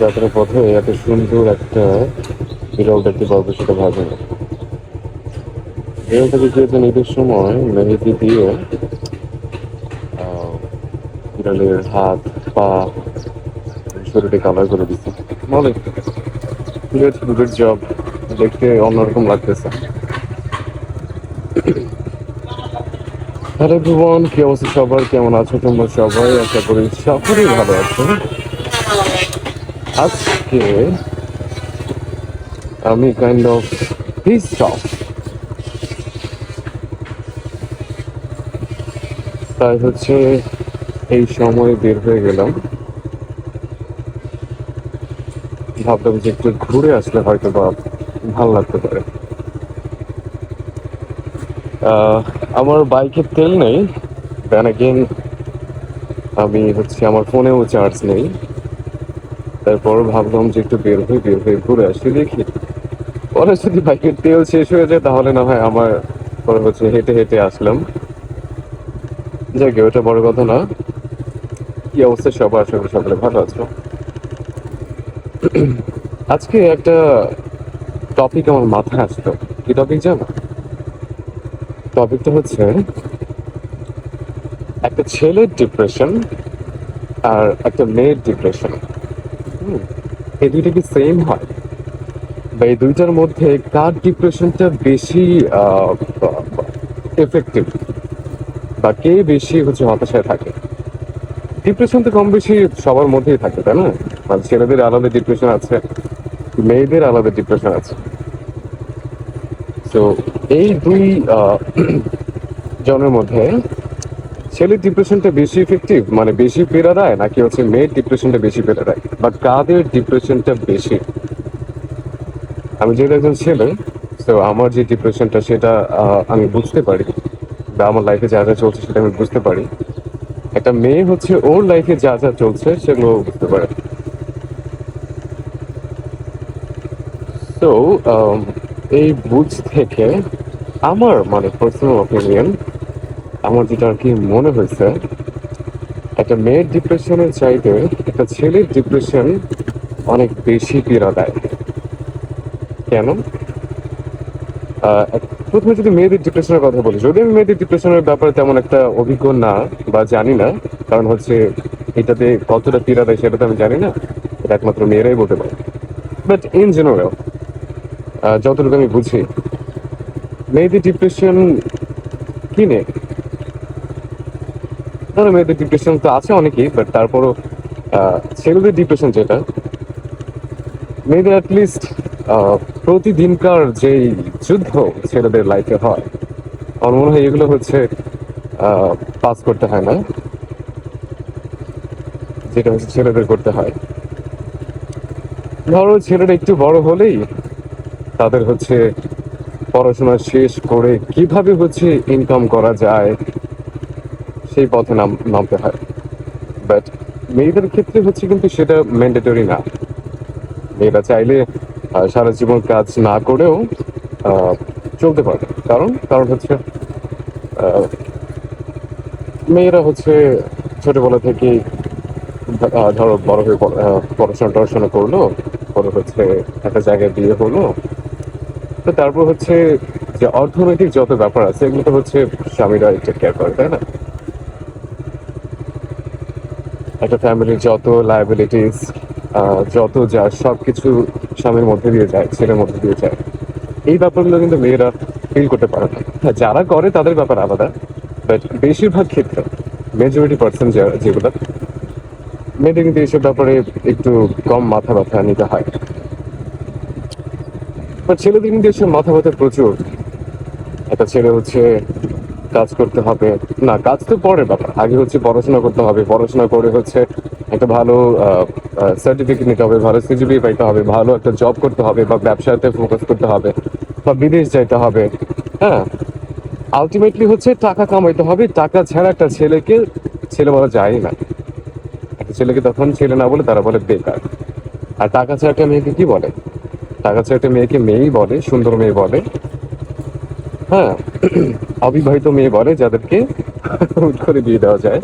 যাত্রার পথে এত সুন্দর একটা বিরল দেখতে পারব সেটা ভাবে না বিরলটাকে গিয়েছেন ঈদের সময়, মেহেদি দিয়ে বিড়ালের হাত, পা শরীরে কালার করে দিচ্ছে। ভালোই গুড জব দেখতে অন্যরকম লাগতেছে। হ্যালো এভরিওয়ান কি অবস্থা সবার? কেমন আছো তোমরা সবাই? আশা করি সকলেই ভালো আছো। আজকে আমি কাইন্ড অফ পিস অফ তাই হচ্ছে এই সময় বের হয়ে গেলাম। ভাবলাম যে একটু ঘুরে আসলে হয়তো বা ভালো লাগতে পারে। আহ, আমার বাইকের তেল নেই। দেন অ্যাগেন আমি হচ্ছে আমার ফোনেও চার্জ নেই। তারপর ভাবলাম যে একটু বের হয়ে বের হয়ে ঘুরে আসি, দেখি। পরে যদি বাইকের তেল শেষ হয়ে যায়, তাহলে না হয় আমার পরে হচ্ছে হেঁটে হেঁটে আসলাম। যাক, ওটা বড় কথা না। কি অবস্থা সবার? আশা করি সকালে ভালো আছো। আজকে একটা টপিক আমার মাথায় আসতো কি টপিক জানো? টপিকটা হচ্ছে একটা ছেলের ডিপ্রেশন আর একটা মেয়ের ডিপ্রেশন এই দুইটা কি সেম হয়? বা এই দুইটার মধ্যে কার ডিপ্রেশনটা বেশি এফেক্টিভ বা কে বেশি হচ্ছে হতাশায় থাকে? ডিপ্রেশন তো কম বেশি সবার মধ্যেই থাকে, তাই না? মানে ছেলেদের আলাদা ডিপ্রেশন আছে, মেয়েদের আলাদা ডিপ্রেশন আছে। তো এই দুই জনের মধ্যে ছেলের ডিপ্রেশনটা বেশি ইফেক্টিভ মানে বেশি পেরা দেয় নাকি হচ্ছে মেয়ের ডিপ্রেশনটা বেশি পেরা দেয়? বা কাদের ডিপ্রেশনটা বেশি? আমি যেহেতু একজন ছেলে, তো আমার যে ডিপ্রেশনটা সেটা আমি বুঝতে পারি বা আমার লাইফে যা যা চলছে সেটা আমি বুঝতে পারি। একটা মেয়ে হচ্ছে ওর লাইফে যা যা চলছে সেগুলো বুঝতে পারে। তো এই বুঝ থেকে আমার মানে পার্সোনাল অপিনিয়ন আমার যেটা আর কি মনে হয়েছে, একটা মেয়ের ডিপ্রেশনের চাইতে একটা ছেলের ডিপ্রেশন অনেক বেশি পীড়া দেয় কেন প্রথমে যদি মেয়েদের ডিপ্রেশনের কথা বলি, যদি আমি মেয়েদের ডিপ্রেশনের ব্যাপারে তেমন একটা অভিজ্ঞ না বা জানি না, কারণ হচ্ছে এটাতে কতটা পীড়া দেয় সেটা তো আমি জানি না, এটা একমাত্র মেয়েরাই বলতে পারে। বাট ইন জেনারেল যতটুকু আমি বুঝি। মেয়েদের ডিপ্রেশন কি নেই মেয়েদের ডিপ্রেশন তো আছে অনেকেই বাট তারপরও ছেলেদের ডিপ্রেশন যেটা, মেয়েদের অ্যাটলিস্ট প্রতিদিনকার যেই যুদ্ধ ছেলেদের লাইফে হয়, আমার মনে হয় এগুলো হচ্ছে পাস করতে হয় না। যেটা হচ্ছে ছেলেদের করতে হয়। ধরো ছেলেটা একটু বড় হলেই তাদের হচ্ছে পড়াশোনা শেষ করে কীভাবে হচ্ছে ইনকাম করা যায়, সেই পথে নাম, নামতে হয়। বাট মেয়েদের ক্ষেত্রে হচ্ছে কিন্তু সেটা ম্যান্ডেটরি না। মেয়েরা চাইলে সারা জীবন কাজ না করেও চলতে পারে। কারণ কারণ হচ্ছে মেয়েরা হচ্ছে ছোটবেলা থেকে ধরো বড় হয়ে পড়াশোনা টড়াশোনা করল, পরে হচ্ছে একটা জায়গায় বিয়ে হলো তো তারপর হচ্ছে যে অর্থনৈতিক যত ব্যাপার আছে এগুলো তো হচ্ছে স্বামীরা টেক কেয়ার করে তাই না? একটা ফ্যামিলির যত লায়াবিলিটিস যত যা সব কিছু স্বামীর মধ্যে দিয়ে যায় ছেলের মধ্যে দিয়ে যায় এই ব্যাপারগুলো কিন্তু মেয়েরা ফিল করতে পারে না। হ্যাঁ, যারা করে তাদের ব্যাপার আলাদা বাট বেশিরভাগ ক্ষেত্রে মেজরিটি পার্সেন্ট যেগুলো মেয়েদের কিন্তু এইসব ব্যাপারে একটু কম মাথা ব্যথা নিতে হয়। বাট ছেলেদের কিন্তু এসব মাথা ব্যথা প্রচুর। একটা ছেলে হচ্ছে কাজ করতে হবে। না, কাজ তো পরের ব্যাপার। আগে হচ্ছে পড়াশোনা করতে হবে। পড়াশোনা করে হচ্ছে একটা ভালো সার্টিফিকেট নিতে হবে, ভালো সিজিপি পাইতে হবে, ভালো একটা জব করতে হবে বা ব্যবসাতে ফোকাস করতে হবে বা বিদেশ যাইতে হবে। হ্যাঁ? আলটিমেটলি হচ্ছে টাকা কামাইতে হবে। টাকা ছাড়া একটা ছেলেকে, ছেলে বলা যায় না। একটা ছেলেকে তখন ছেলে না বলে তারা বলে বেকার। আর টাকা ছাড়া একটা মেয়েকে কি বলে? টাকা একটা মেয়েকে মেয়েই বলে, সুন্দর মেয়ে বলে। হ্যাঁ অবিবাহিত মেয়ে বলে, যাদেরকে হুট করে বিয়ে দেওয়া যায়।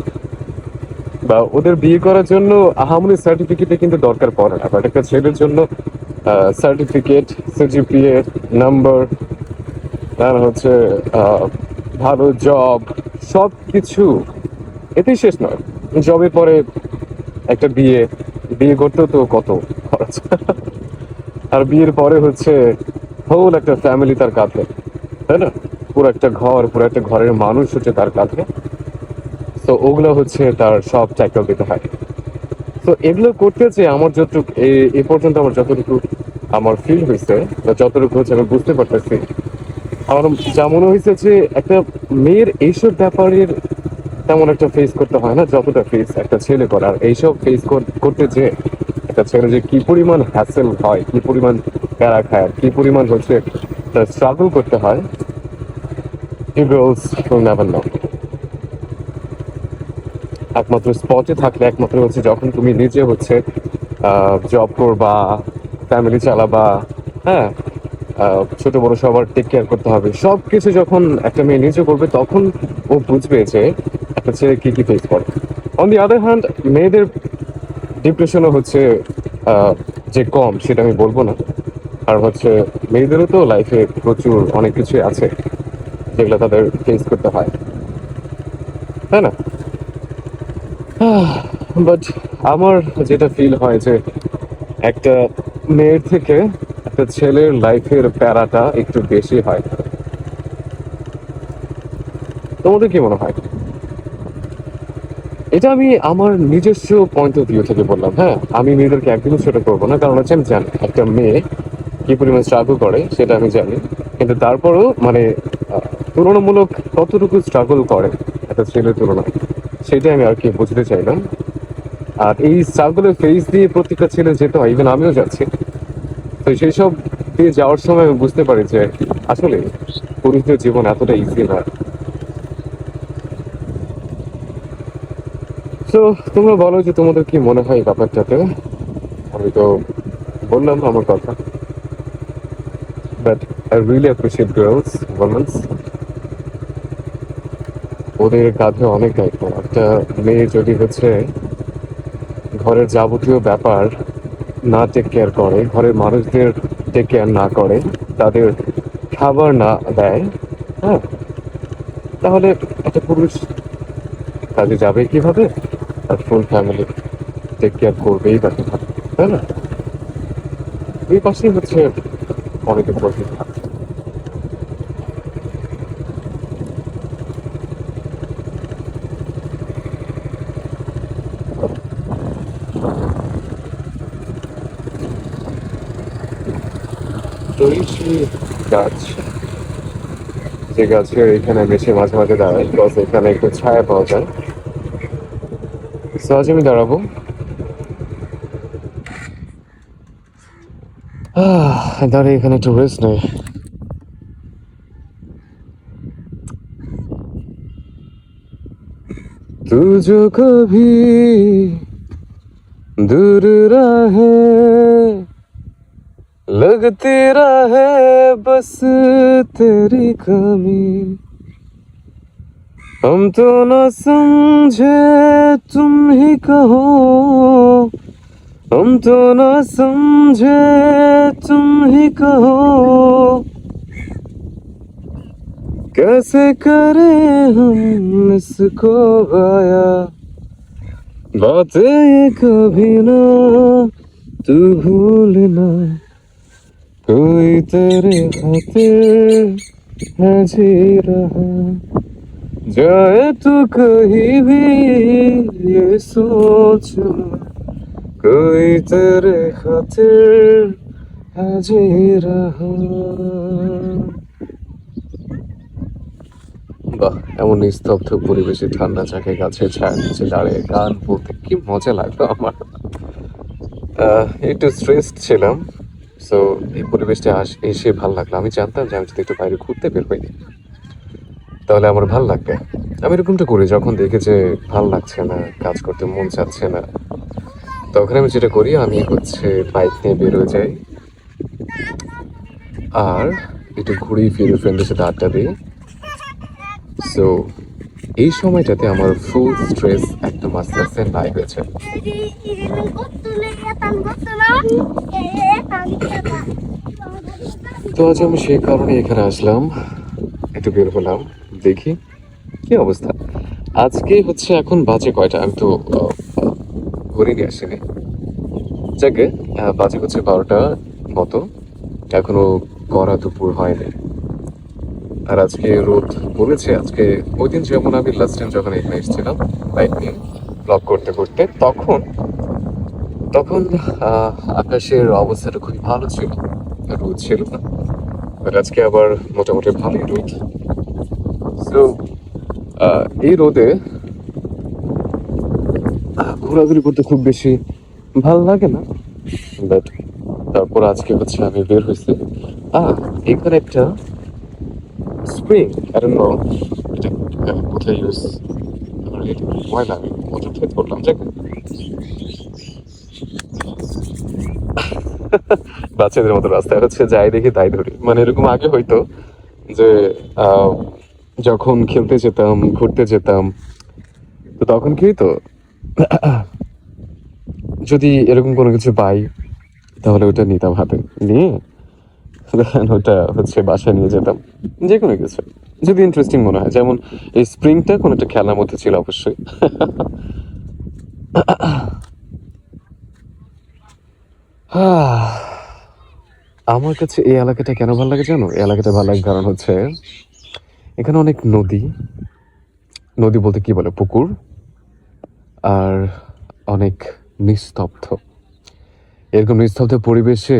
বা ওদের বিয়ে করার জন্য আহামরি সার্টিফিকেটে কিন্তু দরকার পড়ে না বাট একটা ছেলের জন্য সার্টিফিকেট সিজিপিএ নাম্বার তার হচ্ছে ভালো জব সব কিছু এতেই শেষ নয়। জবের পরে একটা বিয়ে বিয়ে করতেও তো কত খরচ। আর বিয়ের পরে হচ্ছে হোল একটা ফ্যামিলি তার কাঁধে, তাই না? পুরো একটা ঘর, পুরো একটা ঘরের মানুষ হচ্ছে তার কাঁধে। তো ওগুলো হচ্ছে তার সব ট্যাকল দিতে হয়। তো এগুলো করতে যে আমার যতটুকু, এ পর্যন্ত আমার যতটুকু আমার ফিল হয়েছে বা যতটুকু হচ্ছে আমি বুঝতে পারতেছি, আমার যা মনে হয়েছে যে একটা মেয়ের এইসব ব্যাপারের তেমন একটা ফেস করতে হয় না, যতটা ফেস একটা ছেলে করে আর এইসব ফেস করতে যে একটা ছেলে যে কি পরিমাণ হ্যাসেল হয়, কি পরিমাণ প্যারা খায়, কি পরিমাণ হচ্ছে স্ট্রাগল করতে হয় একমাত্র স্পটে থাকলে, একমাত্র হচ্ছে যখন তুমি নিজে হচ্ছে জব করবা ফ্যামিলি চালাবা হ্যাঁ ছোট বড় সবার টেক কেয়ার করতে হবে। সব কিছু যখন একটা মেয়ে নিজে করবে, তখন ও বুঝবে যে একটা ছেলে কি কি ফেস করে। অন দি আদার হ্যান্ড মেয়েদের ডিপ্রেশনও হচ্ছে যে কম, সেটা আমি বলব না। আর হচ্ছে, মেয়েদেরও তো লাইফে প্রচুর অনেক কিছুই আছে, যেগুলো তাদের ফেস করতে হয়। তাই না? বাট আমার যেটা ফিল হয় যে, একটা মেয়ের থেকে একটা ছেলের লাইফের প্যারাটা একটু বেশি হয়। তোমাদের কি মনে হয়? এটা আমি আমার নিজস্ব পয়েন্ট অফ ভিউ থেকে বললাম হ্যাঁ? আমি মেয়েদেরকে একদমই সেটা করব না, কারণ হচ্ছে আমি জানি একটা মেয়ে কি পরিমাণ স্ট্রাগল করে, সেটা আমি জানি। কিন্তু তারপরেও মানে তুলনামূলক কতটুকু স্ট্রাগল করে একটা ছেলের তুলনায়, সেটাই আমি আর কি বুঝতে চাইলাম। আর এই স্ট্রাগলের ফেস দিয়ে প্রত্যেকটা ছেলে যেতে হয় ইভেন আমিও যাচ্ছি। তো সেই সব দিয়ে যাওয়ার সময় আমি বুঝতে পারি যে, আসলে পুরুষদের জীবন এতটা ইজি না। তো তোমরা বলো যে তোমাদের কি মনে হয় ব্যাপারটাতে? আমি তো বললাম আমার কথা। But I really appreciate girls women's ওদের কাঁধে অনেক দায়িত্ব। একটা মেয়ে যদি হচ্ছে ঘরের যাবতীয় ব্যাপার না টেক কেয়ার করে, ঘরের মানুষদের টেক কেয়ার না করে, তাদের খাবার না দেয় হ্যাঁ? তাহলে একটা পুরুষ কাজে যাবে কীভাবে? আর ফুল ফ্যামিলি টেক কেয়ার করবেই বা তাই না? এই পাশেই হচ্ছে অনেকে প্রশ্ন থাকে। তুলসী গাছ, যে গাছের এখানে বেশি মাঝে মাঝে দাঁড়ায় প্লাস এখানে একটু ছায়া পাওয়া যায়। 백사십니다 여러분 아 다리 그냥 좀 레스네 तुझो कभी दूर राहें लगती राहें बस तेरी कमी हम तो न समझे तुम ही कहो हम तो न समझे तुम ही कहो कैसे करें हम इसको गाया बातें ये कभी ना तू भूलना कोई तेरे खातिर है जी रहा जाए तो कहीं भी ये सोच कोई तेरे खातिर है जी रहा বাহ এমন নিস্তব্ধ পরিবেশে ঠান্ডা চাকে গাছের ছায়ার নিচে দাঁড়িয়ে গান বলতে কি মজা লাগলো আমার আহ, একটু স্ট্রেসড ছিলাম সো এই পরিবেশটা আস এসে ভালো লাগলো আমি জানতাম যে আমি যদি একটু বাইরে ঘুরতে বের হইনি তাহলে আমার ভালো লাগবে। আমি এরকমটা করি, যখন দেখি যে ভালো লাগছে না, কাজ করতে মন চাচ্ছে না, তখন আমি যেটা করি, আমি হচ্ছে বাইক নিয়ে বেরোয় যাই। আর একটু ঘুরি, ফিরে ফ্রেন্ডের সাথে আড্ডা দিই। সো এই সময়টাতে আমার ফুল স্ট্রেস একদম আস্তে আস্তে নাই হয়েছে। তো আজ আমি সেই কারণে এখানে আসলাম। একটু বের হলাম। দেখি। কি অবস্থা? আজকে হচ্ছে এখন বাজে কয়টা? আমি তো ঘুরে নিয়ে আসিনি। যাকে বাজে হচ্ছে বারোটা মতো। এখনও কড়া দুপুর হয়নি। আর আজকে রোদ পড়েছে। আজকে ওই দিন যেমন আমি লাস্ট টাইম যখন এখানে এসেছিলাম বাইক নিয়ে ব্লগ করতে করতে, তখন তখন আকাশের অবস্থাটা খুবই ভালো ছিল। রোদ ছিল না। আর আজকে আবার মোটামুটি ভালোই রোদ। তো এই রোদে ঘোরাঘুরি করতে খুব বেশি ভালো লাগে না। বাট তারপর আজকে হচ্ছে আমি বের হয়েছি। আহ এখানে একটা স্প্রিং আই ডোন্ট বাচ্চাদের মতো রাস্তায় হচ্ছে যাই দেখি, তাই ধরি। মানে এরকম আগে হয়তো যে যখন খেলতে যেতাম, ঘুরতে যেতাম, তো তখন কি তো যদি এরকম কোনো কিছু পাই, তাহলে ওটা নিতাম হাতে। নিয়ে ওটা হচ্ছে বাসায় নিয়ে যেতাম। যে কোনো কিছু। যদি ইন্টারেস্টিং মনে হয়, যেমন এই স্প্রিংটা কোনো একটা খেলার মধ্যে ছিল অবশ্যই। আমার কাছে এই এলাকাটা কেন ভালো লাগে জানো? এই এলাকাটা ভালো লাগে কারণ হচ্ছে এখানে অনেক নদী। নদী বলতে কি বলে? পুকুর। আর অনেক নিস্তব্ধ। এরকম নিস্তব্ধ পরিবেশে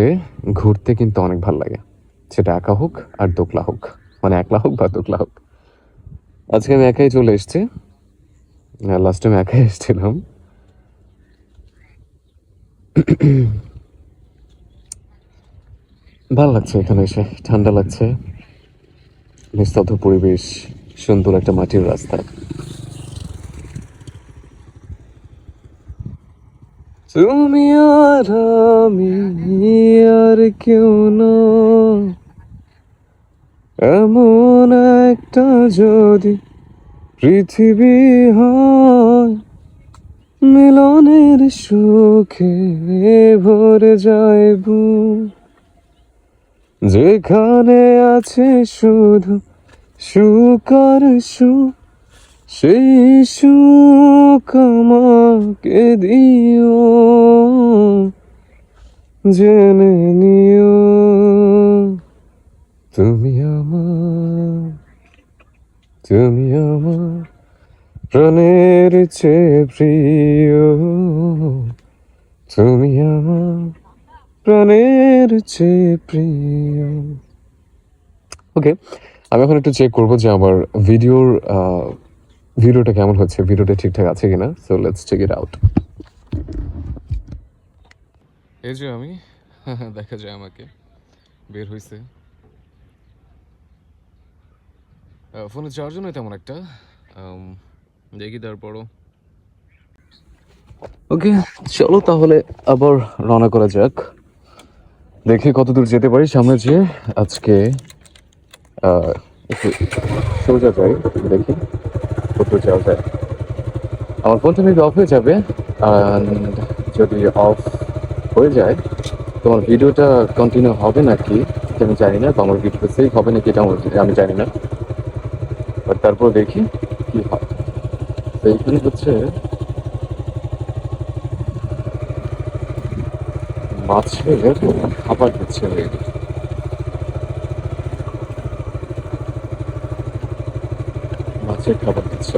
ঘুরতে কিন্তু অনেক ভালো লাগে। সেটা একা হোক আর দোকলা হোক। মানে একলা হোক বা দোকলা হোক। আজকে আমি একাই চলে এসেছি। লাস্ট টাইম একাই এসেছিলাম। ভালো লাগছে এখানে এসে। ঠান্ডা লাগছে। নিস্তব্ধ পরিবেশ, সুন্দর একটা মাটির রাস্তা। তুমি আর আমি আর কেউ না এমন একটা যদি পৃথিবী হয়, মিলনের সুখে ভরে যায় যেখানে আছে শুধু সুখ আর সুখ, সেই সুখ দিও। জেনে নিও তুমি আমার তুমি আমার প্রাণের চেয়ে প্রিয়। তুমি প্রাণের চেয়ে প্রিয়। ওকে আমি এখন একটু চেক করব যে আমার ভিডিওর ভিডিওটা কেমন হচ্ছে ভিডিওটা ঠিকঠাক আছে কিনা? So let's check it out এই যে আমি দেখা যায় আমাকে বের হইছে। ফোনে চার্জও নয় তেমন একটা। দেখি তারপরও। ওকে চলো তাহলে আবার রওনা করা যাক। দেখি কত দূর যেতে পারি। সামনে যে আজকে সোজা যাই, দেখি কত যাওয়া যায়। আমার ফোনটা অফ হয়ে যাবে যদি অফ হয়ে যায়, তোমার ভিডিওটা কন্টিনিউ হবে নাকি আমি জানি না আমার ভিডিও সেভ হবে নাকি, এটা আমি জানি না। তারপর দেখি কি হয়। তো এইখানে হচ্ছে মাছের খাবার দিচ্ছে মাছের খাবার দিচ্ছে।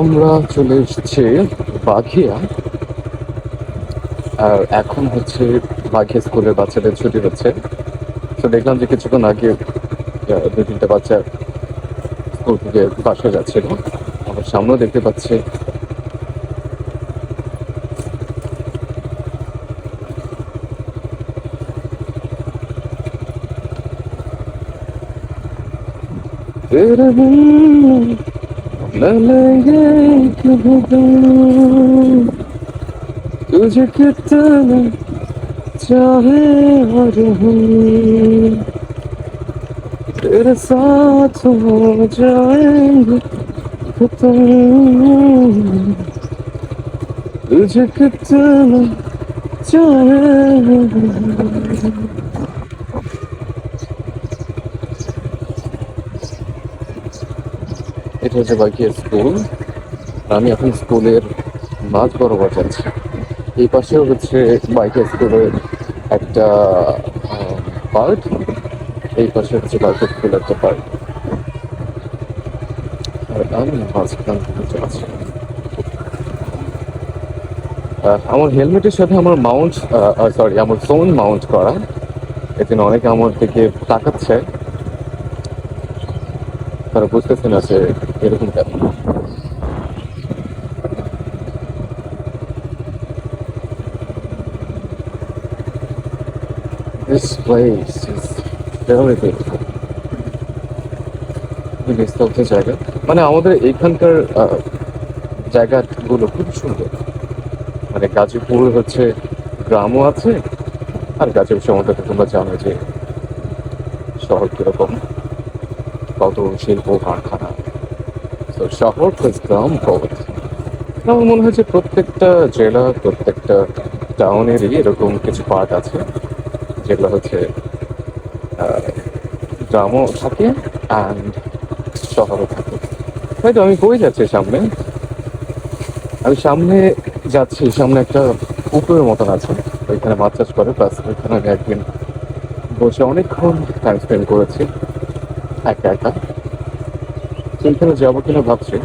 আমরা চলে এসেছি বাঘিয়া। আর এখন হচ্ছে বাঘিয়া স্কুলের বাচ্চাদের ছুটি হচ্ছে। তো দেখলাম যে কিছুক্ষণ আগে আহ, দু তিনটা বাচ্চা স্কুল থেকে বাসায় যাচ্ছিল আমার সামনেও দেখতে পাচ্ছি तेरे बिन न लेंगे कभी तुम तुझे कितना चाहे और हम तेरे साथ हो जाएंगे खत्म तुझे कितना चाहे এটা হচ্ছে বাকি স্কুল আমি এখন স্কুলের মাঝ বরাবর যাচ্ছি এই পাশেও হচ্ছে বাইকের স্কুলের একটা পার্ট এই পাশে হচ্ছে বাইকের স্কুলের একটা পার্ট আর আমি মাঝখান যাচ্ছি আমার হেলমেটের সাথে আমার মাউন্ট সরি আমার ফোন মাউন্ট করা। এজন্য অনেকে আমার দিকে তাকাচ্ছে। তারা বুঝতেছে না যে এরকম কেন। This place is very beautiful. নিস্তব্ধ জায়গা। মানে আমাদের এইখানকার আহ, জায়গাগুলো খুব সুন্দর। মানে গাজীপুর হচ্ছে গ্রামও আছে আর গাজীপুর তো তোমরা জানো যে শহর কীরকম। কত শিল্প কারখানা। তো শহর প্লাস গ্রাম বোধ আমার মনে হয় যে প্রত্যেকটা জেলা প্রত্যেকটা টাউনেরই এরকম কিছু পার্ট আছে। যেগুলো হচ্ছে গ্রামও থাকে অ্যান্ড শহরও থাকে। হয়তো আমি কই যাচ্ছি সামনে? আমি সামনে যাচ্ছি, সামনে একটা পুকুরের মতন আছে। ওইখানে মাছ চাষ করে প্লাস ওইখানে আমি একদিন বসে অনেকক্ষণ টাইম স্পেন্ড করেছি, একা একা। সেইখানে যাব কিনা ভাবছি।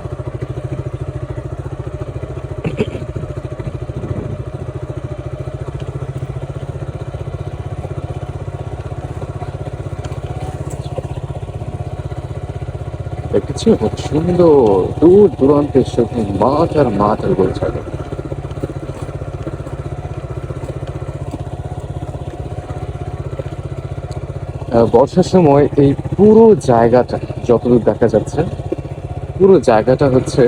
দেখেছি সুন্দর দূর দূরান্তে শুধু মাঠ আর মাঠ আর আহ, বর্ষার সময় এই পুরো জায়গাটা যতদূর দেখা যাচ্ছে পুরো জায়গাটা হচ্ছে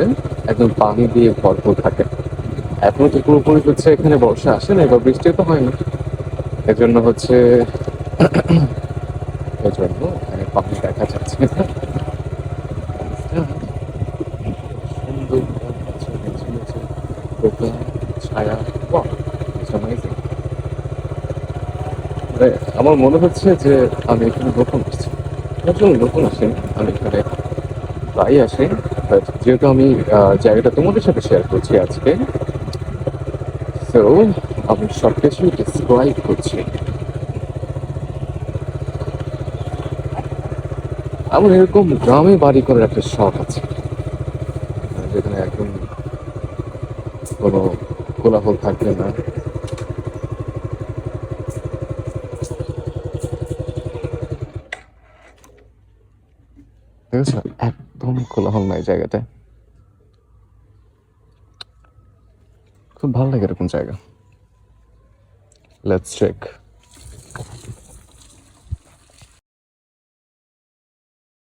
একদম পানি দিয়ে ভরপুর থাকে। এখনও তো পুরোপুরি হচ্ছে এখানে বর্ষা আসে না এবার বৃষ্টি তো হয় না এজন্য হচ্ছে এজন্য এখানে পানি দেখা যাচ্ছে না সুন্দর হচ্ছে নিচে নিচে দোকান ছায়া বাহ ইটস অ্যামেজিং মানে আমার মনে হচ্ছে যে আমি এখানে নতুন আসছি। একজন নতুন আসেন আমি এখানে প্রায় আসি যেহেতু আমি জায়গাটা তোমাদের সাথে শেয়ার করছি আজকে তো আমি সব কিছু ডিসক্রাইব করছি। আমার এরকম গ্রামে বাড়ি করার একটা শখ আছে। যেখানে একদম কোনো কোলাহল থাকবে না ঠিক আছে একদম কোলাহল নাই জায়গাটা খুব ভালো লাগে এরকম জায়গা। Let's check